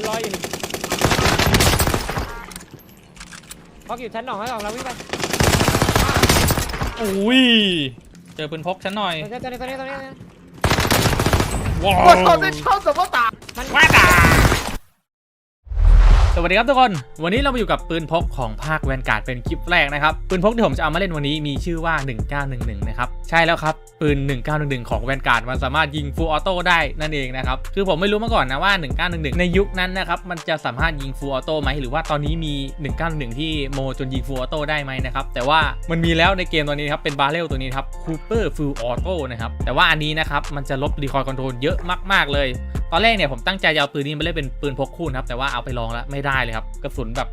ันลอยอยู่นี่พอกอยู่ชั้นสองให้นสองเราวิ่งไปอุ้ย เจอปืนพกชั้นหน่อย ตัวนี้ตัวนี้ตัวนี้ตัวนี้ว้าว 와, ตัวนี้ 내 มัน.ว่าตา สวัสดีครับทุกคน วันนี้เรามาอยู่กับปืนพกของภาคแวนการ์ดเป็นคลิปแรกนะครับ ปืนพกที่ผมจะเอามาเล่นวันนี้มีชื่อว่า 1911 นะครับ ใช่แล้วครับ ปืน 1911 ของแวนการ์ดมันสามารถยิงฟูลออโต้ได้นั่นเองนะครับ คือผมไม่รู้มาก่อนนะว่า 1911 ในยุคนั้นนะครับ มันจะสามารถยิงฟูลออโต้ไหมหรือว่าตอนนี้มี 1911 ที่โมจนยิงฟูลออโต้ได้ไหมนะครับ แต่ว่ามันมีแล้วในเกมตัวนี้ครับเป็นบาเรลตัวนี้ครับคูเปอร์ฟูลออโต้นะครับแต่ว่าอันนี้นะครับมันจะลบรีคอยล์คอนโทรลเยอะมากๆเลย ตอนแรกเนี่ยผมตั้งใจจะเอาปืนนี้มาเล่นเป็นปืนพกคู่นะครับแต่ว่าเอาไปลองแล้วไม่ได้เลยครับกระสุนแบบ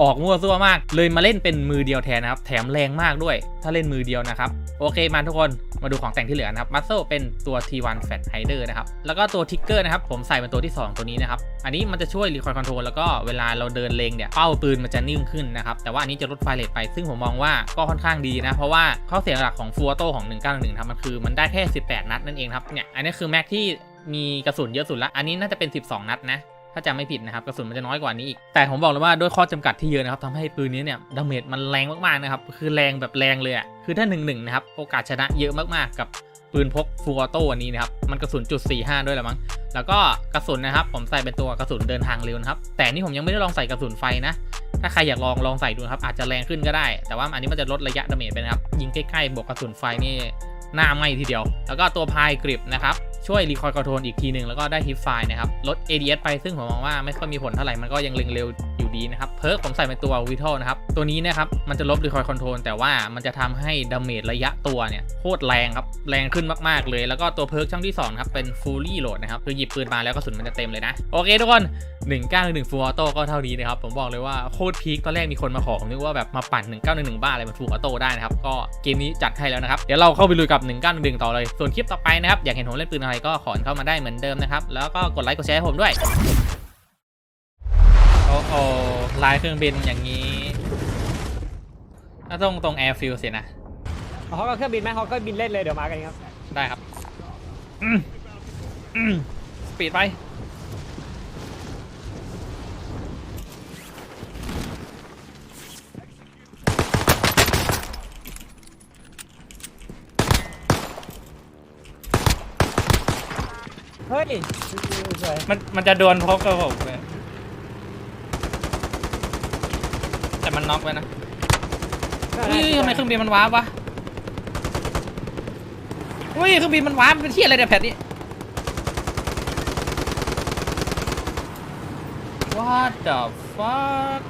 ออกมั่วซั่วมาก เลยมาเล่นเป็นมือเดียวแทนนะครับแถมแรงมากด้วย ถ้าเล่นมือเดียวนะครับโอเคมาทุกคนมาดูของแต่งที่เหลือนะครับมัสเซเป็นตัว T1 Fat Hider นะครับแล้วก็ตัวทิกเกอร์นะครับผมใส่เป็นตัวที่ 2 ตัวนี้นะครับอันนี้มันจะช่วยรีคอยล์คอนโทรลแล้วก็เวลาเราเดินเลงเนี่ยเป้าปืนมันจะนิ่งขึ้นนะครับแต่ว่าอันนี้จะลดไฟเรทไป ซึ่งผมมองว่าก็ค่อนข้างดีนะเพราะว่าข้อเสียหลักของฟูอโต้ของ 191ครับมันคือมันได้แค่ 18 นัดนั่นเองครับเนี่ยอันนี้คือแม็กที่ มีกระสุนเยอะสุดละ อันนี้น่าจะเป็น 12 นัดนะถ้าจำไม่ผิดนะครับกระสุนมันจะน้อยกว่านี้อีก แต่ผมบอกเลยว่าด้วยข้อจำกัดที่เยอะนะครับทำให้ปืนนี้เนี่ยดาเมจมันแรงมากๆนะครับคือแรงแบบแรงเลยอะ่ะคือถ้า1นึนะครับโอกาสชนะเยอะมากๆ กับปืนพกฟูออโต้อันนี้นะครับมันกระสุนจุด45 ด้วยละมั้งแล้วก็กระสุนนะครับผมใส่เป็นตัวกระสุนเดินทางเร็วนะครับแต่นี่ผมยังไม่ได้ลองใส่กระสุนไฟนะถ้าใครอยากลองลองใส่ดูครับอาจจะแรงขึ้นก็ได้ แต่ว่าอันนี้มันจะลดระยะดาเมจไปนะครับยิงใกล้ๆบวกกระสุนไฟนี่หน้าไหมทีเดียว แล้วก็ตัวพายกริปนะครับ ช่วยรีคอยล์คอนโทรลอีกทีหนึ่งแล้วก็ได้ฮิปไฟนะครับ ลด ADS ไปซึ่งผมมองว่าไม่ค่อยมีผลเท่าไหร่ มันก็ยังเร็งเร็วอยู่ดีนะครับ เพิร์กผมใส่เป็นตัววิท a l นะครับ ตัวนี้นะครับ มันจะลบรีคอยล์คอนโทรลแต่ว่ามันจะทำให้ดาเมจระยะตัวเนี่ยโคตรแรงครับ แรงขึ้นมากๆเลย แล้วก็ตัวเพิร์กช่องที่2ครับเป็น fully load นะครับคือหยิบปืนมาแล้วกระสุนมันจะเต็มเลยนะโอเคทุกคน191 full auto ก็เท่านี้นะครับผมบอกเลยว่าโคตรพีคตอนแรกมีคนมาขอผมนึกว่าแบบมาปั่น 1911 บ้าอะไรมัน full auto ได้นะครับก็เกมนี้จัดให้แล้วนะครับเดี๋ยวเราเข้าไปลุยกับ 1911 ต่อเลยส่วนคลิปต่อไปนะครับอยากเห็นผมเล่นปืนอะไรก็ขอเข้ามาได้เหมือนเดิมนะครับ แล้วก็กดไลค์กดแชร์ให้ผมด้วย โอ้โหลายเครื่องบินอย่างนี้ถ้าตรงตรงแอร์ฟิลสินะเขาก็เครื่องบินไหมเขาก็บินเล่นเลยเดี๋ยวมากันครับ ได้ครับอืมอืมสปีดไป เฮ้ยสวย มันมันจะโดนพบกับผมเลยแต่มันน็อกไว้นะเฮ้ยทำไมเครื่องบินมันว้าบวะเฮ้ยเครื่องบินมันว้าบเป็นที่อะไรเนี่ยแพทนี่ What the fuck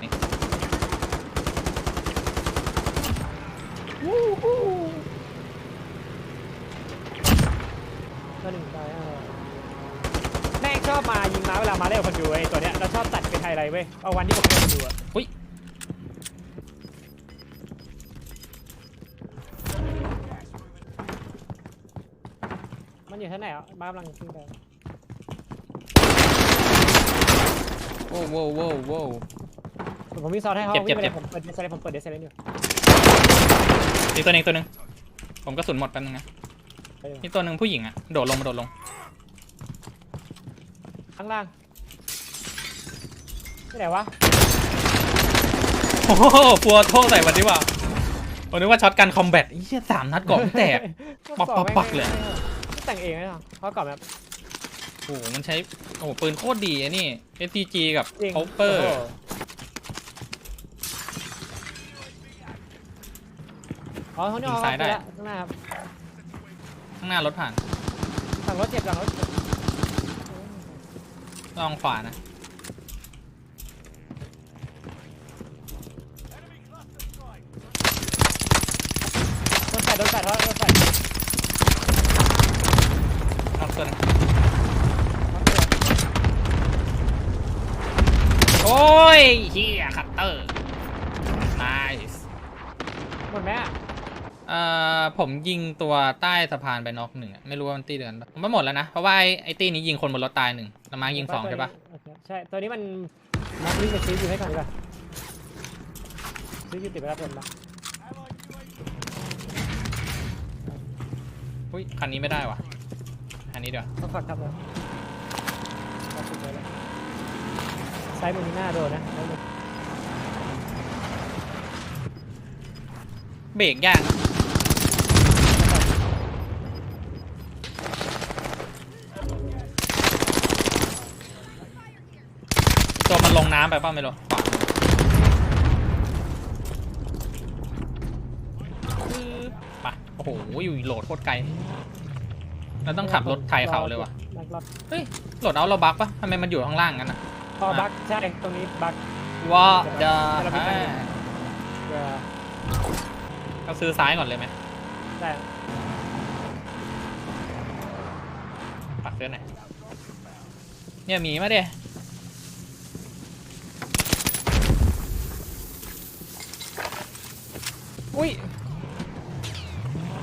นี่ ตัวหนึ่งตายอะแม่งช อบมายิงมาเวลามาเล่นกับคนดูไอ้ตัวเนี้ยเราชอบตัดเป็นไฮไลท์เว้ยเอาวันที่ผมเล่นคนดูอะอุ้ยมันอยู่ชั้นไหนอะบ้านกำลังขึ้นไปโว้วโว้วโว้วโว้ว ผมวิ่งซ้อนให้เขาเจ็บวิ่งไปเจ็เลยบผมเปิดเดซเลนผมเปิดเดซเลนอยู่อีกตัวหนึงอีกตัวหนึงผมกระสุนหมดแป๊บนึงนะไปเลยนี่ตัวหนึ่งผู้หญิงอะโดดลงมาโดดลง ข้างล่างที่ไหนวะโอ้โหฟัวโทษใส่วันนี้ว่ะผมนึกว่าช็อตกันคอมแบทเฮียสามนัดก่อนไม่แตก ปักปักปักเลย แต่งเองไหมล่ะเขาก่อนแบบโอ้โหมันใช้โอ้โหปืนโคตรดีอะนี่ STG กับจริง c o p เปอร์ โโหอ๋อเขาเนี่ยเขาข้างหน้าครับข้างหน้ารถผ่านฝั่งรถเจ็บฝั่งรถเจ็บ ลองขวานะ โดนแฟดโดนแฟดเขาโดนแฟดนอกตัวหนึงโอ้ยเฮียคัตเตอร์น c e หมดไหมอะเอ่อผมยิงตัวใต้สะพานไปน็อกหนึ่งอะไม่รู้ว่ามันตีเดือนปะผมว่าหมดแล้วนะ เพราะว่าไอ้ไอ้ตีนี้ยิงคนบนรถตายหนึ่งแล้วมายิงสองใช่ปะโอเคใช่ตัวนี้มันนักวิ่งไปซื้ออยู่ให้ก่อนดีกว่าซื้ออยู่ติดไปแล้วเป็นปะอุ้ยคันนี้ไม่ได้ว่ะคันนี้เดี๋ยวาต้องฝักทำเลยต้องฝึกเลยแหละซ้ายมือมีหน้าโดนนะซ้ายมือเบรกยาก งน้ำไปป่ะไม่รู้ขวาไปโอ้โหอยู่โหลดโคตรไกลเราต้องขับรถไทยเขาเลยว่ะลักรอบเฮ้ยโหลดเอาเราบักปะทำไมมันอยู่ข้างล่างกันอะพอบักใช่ตรงนี้บักว่าจะเราไปกันเนี่ยเพื่อเราซื้อซ้ายก่อนเลยไหมได้ปักเสื้อไหนอยเนี่ยหมีมาเด้ อุ้ย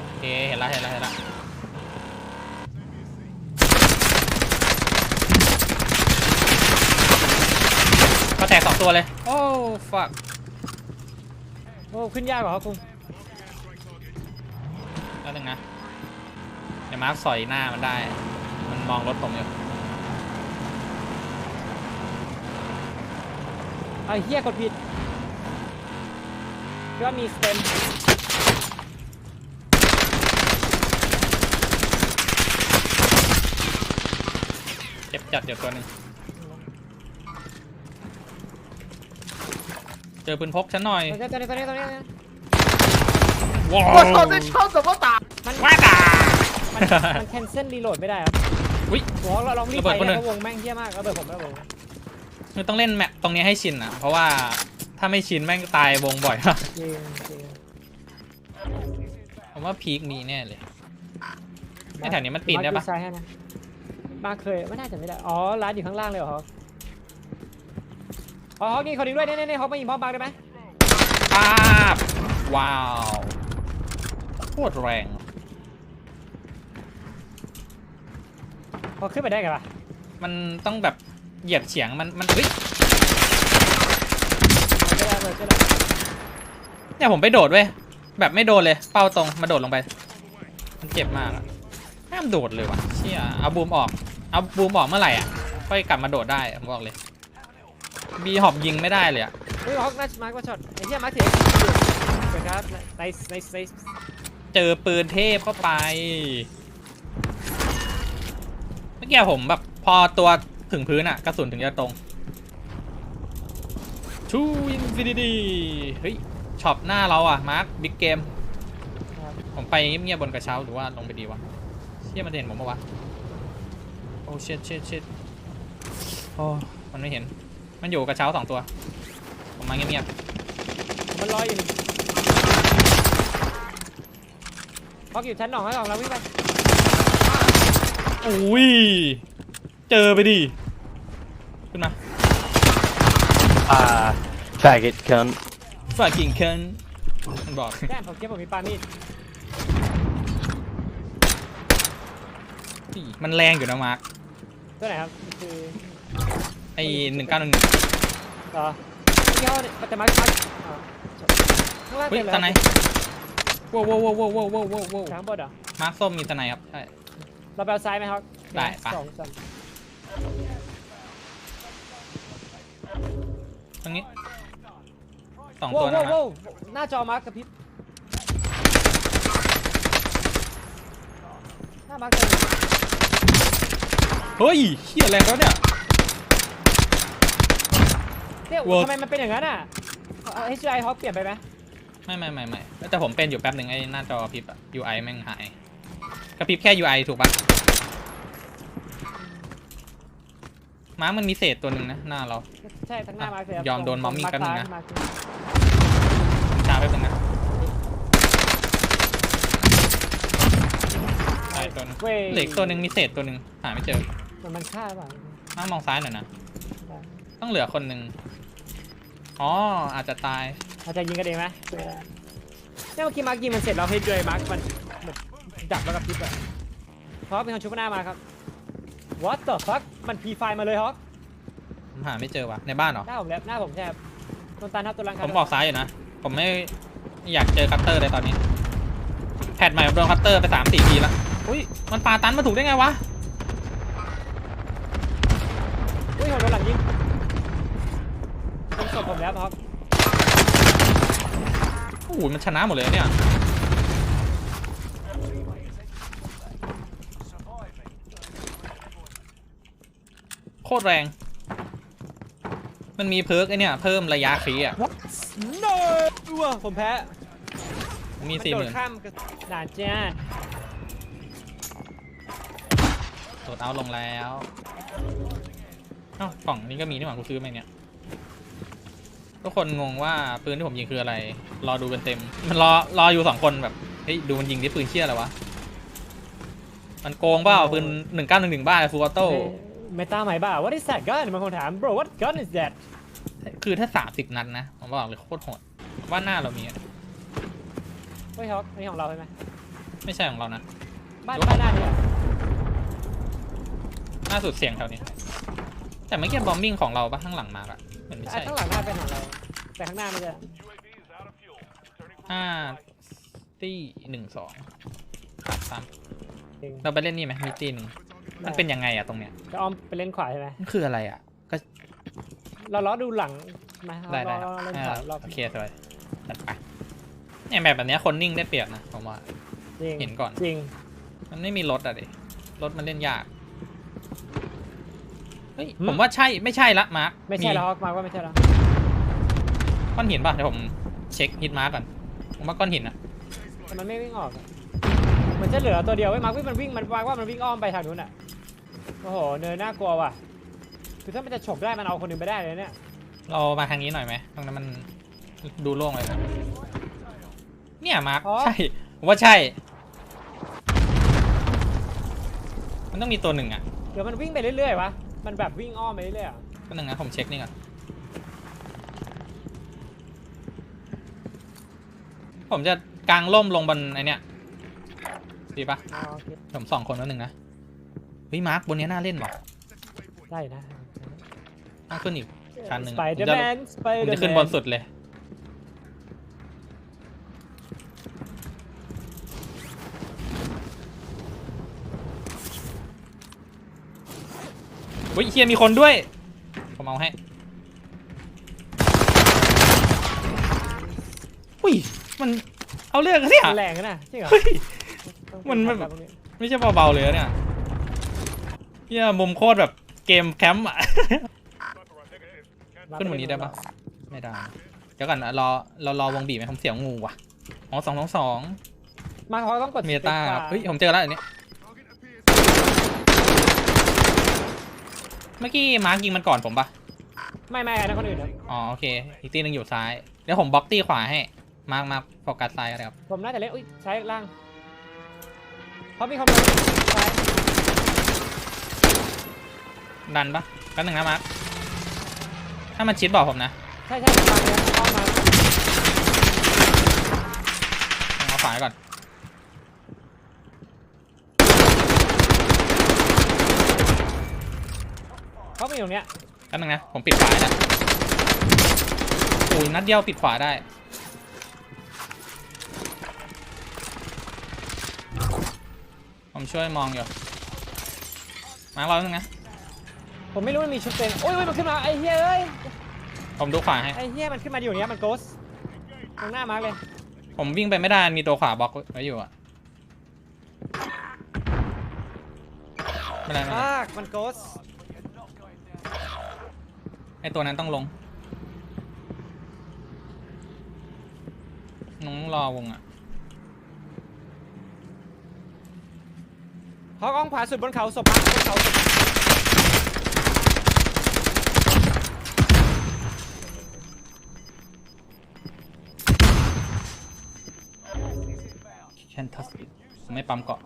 โอเคเห็นแล้วเห็นแล้วเห็นแล้วก็แตกสองตัวเลย โอ้ฟักโอ้ขึ้นยากกว่าครับคุณแล้วหนึ่งนะเดี๋ยวมาร์คสอยหน้ามันได้ มันมองรถผมอยู่ไอ้เฮียกดผิด ก็มีสเต็มเจ็บจัดเดี๋ยวตัวนี้เจอปืนพกฉันหน่อยตัวนี้ตัวนี้ตัวนี้ว้าว What เข้าสมตามันว้าตามันมันแคนเซิลรีโหลดไม่ได้ครับวเราลองรีบไประวงแม่งเหี้ยมากระเบิดผมระเบิดต้องเล่นแมปตรงนี้ให้ชินอะ เพราะว่า ถ้าไม่ชินแม่งตายวงบ่อยมากจริงจริงผมว่าพีคมีแน่เลยไอ้แถวนี้มันปีนได้ปะมาร์คซ้ายให้นะมาเคยไม่น่าจะไม่ได้ อ๋อ ร้านอยู่ข้างล่างเลยเหรอฮอกอ๋อฮอกนี่เขาดีด้วยเน่เน่ฮอกมายิงพร้อมบังได้ไหมภาพว้าวโคตรแรงฮอกขึ้นไปได้ไงวะมันต้องแบบเหยียบเฉียงมันมันเฮ้ยมันก็ได้ เลยก็ได้เนี่ยผมไปโดดเว้ยแบบไม่โดนเลย เป้าตรงมาโดดลงไป มันเจ็บมากอะห้ามโดดเลยว่ะเชี่ยเอาบูมออกเอาบูมออกเมื่อไหร่อะค่อยกลับมาโดดได้ผมบอกเลยบีหอบยิงไม่ได้เลยอะเฮ้ยฮอกน่าจะมาร์กว่าช็อตไอ้เหี้ยมาร์กเสียสวยครับไนส์ไนส์ไนส์เจอปืนเทพเข้าไปเมื่อกี้ผมแบบพอตัวถึงพื้นอะกระสุนถึงจะตรง ชูอินฟินิตี้เฮ้ยช็อปหน้าเราอะ มาร์คบิ๊กเกม ผมไปเงียบๆบนกระเช้าหรือว่าลงไปดีวะเชี่ยมันเห็นผมปะวะ โอ้เชิดเชิดเชิดโอ้มันไม่เห็น มันอยู่กระเช้าสองตัว ผมมาเงียบมันลอยอยู่นี่ฮอกอยู่ชั้นหนองให้ของเราวิ่งไปๆอุ้ย เจอไปดิ ขึ้นมา Ah, faggot cunt. ฝากกิ่งเคินมันบอก แก้มผมเก็บผมมีปามีดมันแรงอยู่นะมาร์คตัวไหนครับคือไอหนึ่งเก้าหนึ่งหนึ่งเหรอที่เขาเนี่ยแต่มาร์กมาร์กอ๋อข้างล่างเฮ้ยเต็มเลยตาไหนว้าวว้าวว้าวว้าวว้าวว้าวว้าวข้างบนเหรอมาร์คส้มมีตาไหนครับใช่เราไปเอาซ้ายไหมครับได้ปะ สองสาม ตรงนี้สองโว้ตัววนะโว้วมาร์คโว้วหน้าจอมาร์กกระพริบหน้ามาร์กเต็มเฮ้ยเฮียแรงแล้วเนี่ย เนี่ย Work ทำไมมันเป็นอย่างนั้นอะเอชไอฮอกเปลี่ยนไปไหมไม่ไม่ไม่ไม่แต่ผมเป็นอยู่แป๊บหนึ่งไอ้หน้าจอกระพริบอะ UI แม่งหายกระพริบแค่ UI ถูกปะ ม้ามันมีเศษตัวหนึ่งนะหน้าเรา ใช่ทั้งหน้ามาร์กเลยครับยอมโดนตรงมอมมิ่งาร์คแป๊บนึงนะซ้ายมาร์คช้าแป๊บนึงนะตายตัวหนึงเว้ยเหล็กตัวหนึ่งมีเศษตัวหนึ่งหาไม่เจอมันมันฆ่าเปล่าม้ามองซ้ายหน่อยนะได้ต้องเหลือคนหนึ่งอ๋ออาจจะตายเราจะยิงกันเองไหมเนี่ยเมื่อกี้มาร์กยิงมันเสร็จเราให้ด้วยมาร์กมันแบบดับแล้วกับพริบอะฮอกเป็นคนชุบหน้ามาครับ What the fuck มันพีไฟมาเลยฮอกผมหาไม่เจอว่ะในบ้านเหรอ หน้าผมแล้วหน้าผมแทบต้นตาลทับตัวรังผมออกซ้ายอยู่นะ ผมไม่อยากเจอคัตเตอร์เลยตอนนี้ แพทใหม่ผมโดนคัตเตอร์ไปสามสี่ทีแล้วอุ้ย มันปาตันมาถูกได้ไงวะ อุ้ยผมโดนหลังยิงเป็นศพผมแล้วท็อปโอ้โหมันชนะหมดเลยเนี่ย ตรแรง มันมีเพิร์กไอเนี่ยเพิ่มระยะคลีอะโนวผมแพ้มีนสี่หโดมื่ดนข้ามกับด่านจ้าโดดเอาลงแล้วเอ้ากล่องนี้ก็มีนี่หว่ากูซื้อมาเนี่ยทุกคนงงว่าปืนที่ผมยิงคืออะไร รอดูกันเต็ม มันรอรออยู่สองคนแบบเฮ้ยดูมันยิงดิปืนเชี่ยอะไรวะ มันโกงเปล่าปืนหนึ่งเก้าหนึ่งหนึ่งบ้าฟูออโต้ เมตาใหม่บ้า what is that gun บางคนถาม bro what gun is that คือถ้าสามสิบนัดนะผมบอกเลยโคตรโหดว่าหน้าเรามีอะเฮ้ยท็อปนี่ของเราใช่ไหมไม่ใช่ของเรานะบ้านยกบ้านหน้านี่อะหน้าสุดเสียงแถวนี้ แต่ไม่เกี่ยวบอมบิ้งของเราปะข้างหลังมาอะเหมือนไม่อะใช่ ข้างหลังหน้าเป็นของเรา แต่ข้างหน้าไม่ใช่ห้าตี้หนึ่งสองสามจริงเราไปเล่นนี่ไหมมีตีหนึ่ง มันเป็นยังไงอะตรงเนี้ยจะอ้อมไปเล่นขวาใช่ไหมมันคืออะไรอะก็เราล้อดูหลังมาได้ได้เราเล่นขวารอบโอเคสวยจัดไปเนี่ยแบบแบบเนี้ยคนนิ่งได้เปรียบนะผมว่าจริงเห็นก่อนจริง มันไม่มีรถอะดิรถมันเล่นยากเฮ้ยหืมผมว่าใช่ไม่ใช่ละมาร์คไม่ใช่แล้วฮอกมาว่าไม่ใช่แล้วก้อนหินป่ะเดี๋ยวผมเช็คฮิตมาร์คก่อนผมว่าก้อนหินอะแต่มันไม่วิ่งออกอะเห มือนจะเหลือตัวเดียวไว้ยมาร์ควิ่งมันวิ่งมันว่ามันวิ่งอ้อมไปทางนู้นอะโอ้โหเนินน่ากลัวว่ะคือถ้ามันจะฉกได้มันเอาคนอื่นไปได้เลยเนี่ยเรามาทางนี้หน่อยไหมตรงนั้นมันดูโล่งเลยนะเนี่ยมาร์คอ๋อใช่ผมว่าใช่ มันต้องมีตัวหนึ่งอะเดี๋ยวมันวิ่งไปเรื่อยๆวะมันแบบวิ่งอ้อมไปเรื่อยๆอะตัวหนึ่งนะผมเช็คนี่ก่อนผมจะกางร่มลงบนไอเนี้ย ดีปะอ๋อโอเคผมสองคนแล้วหนึ่งนะเฮ้ยมาร์คบนเนี้ยน่าเล่นว่ะได้นะต้องขึ้นอีก ชั้นหนึ่ง สไปเดอร์แมนสไปผมเดอร์แมนจะขึ้นบนสุดเลย เฮ้ยเฮียมีคนด้วย ผมเอาให้อุ้ย มันเอาเรื่องกันเนี่ยแรงนะจริงเหรอเฮ้ยต้อง มันมันทำพวกนี้ไม่ใช่เบาๆเลยนะเนี่ยเฮียมุมโคตรแบบเกมแคมป์อะขึ้นบนนี้ได้ปะไม่ได้ เดี๋ยวก่อนนะรอเรารอวงบีบไหมผมเสียวงูว่ะ อ๋อสองสองสองมาเขาต้องกดเมตา space bar เฮ้ยผมเจอแล้วอันนี้ เมื่อกี้มาร์กยิงมันก่อนผมปะไม่ไม่อันนั้นคนอื่นนะอ๋อโอเค อีกตีหนึงอยู่ซ้าย เดี๋ยวผมบล็อกตีขวาให้ มาร์กมาโฟกัสซ้ายก็ได้ครับ ผมน่าจะเล่นอุ้ยใช้ล่าง เพราะมีคอมโบซ้ายดันปะกันหนึ่งนะมาร์กถ้ามันชิดบอกผมนะใช่ใช่มาเลยเข้ามาผมเอาขวาไว้ก่อนเขาไปอยู่ตรงเนี้ยกันหนึ่งนะ ผมปิดขวาแล้วอุ้ยนัดเดียวปิดขวาได้ ผมช่วยมองอยู่ มาร์กรอแป๊บนึงนะ ผมไม่รู้มันมีชุดเต็มโอ้ยโอ้ยมันขึ้นมาไอ้เฮียเอ้ยผมดูขวาให้ ไอ้เฮียมันขึ้นมาอยู่เนี้ยมันโกสตรงหน้ามาร์กเลยผมวิ่งไปไม่ได้ มีตัวขวาบล็อกไว้อยู่อะไม่เป็นได้ไม่เป็นไรมากมันโกสไอตัวนั้นต้องลงน้องรอวงอะ เขากล้องขวาสุดบนเขาศพมาร์คบนเขาศพแคนทัสผมไม่ปั๊มเกาะ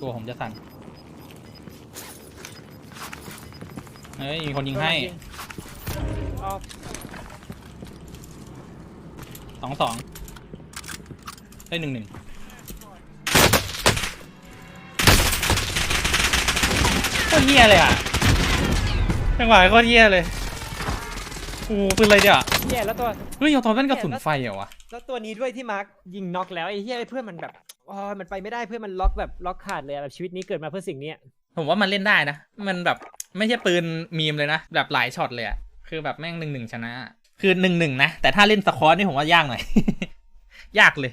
ตัวผมจะสั่นเฮ้ยมีคนยิงให้อ๋อสองสองเฮ้ยหนึ่งหนึ่ง โคตรเฮี้ยเลยอะจังหวะโคตรเฮี้ยเลยโอ้โหปืนอะไรเนี่ยเฮียแล้วตัวเฮ้ยเอาตอนเล่นกระสุนไฟเหรอวะแล้วตัวนี้ด้วยที่มาร์คยิงน็อกแล้วไอ้เหี้ยเพื่อนมันแบบอ๋อมันไปไม่ได้เพื่อนมันล็อกแบบล็อกขาดเลยอะแบบชีวิตนี้เกิดมาเพื่อสิ่งเนี้ยผมว่ามันเล่นได้นะ มันแบบไม่ใช่ปืนมีมเลยนะ แบบหลายช็อตเลยอะคือแบบแม่งหนึ่งหนึ่งชนะ คือหนึ่งหนึ่งนะ แต่ถ้าเล่นสควอตนี่ผมว่ายากหน่อย ยากเลย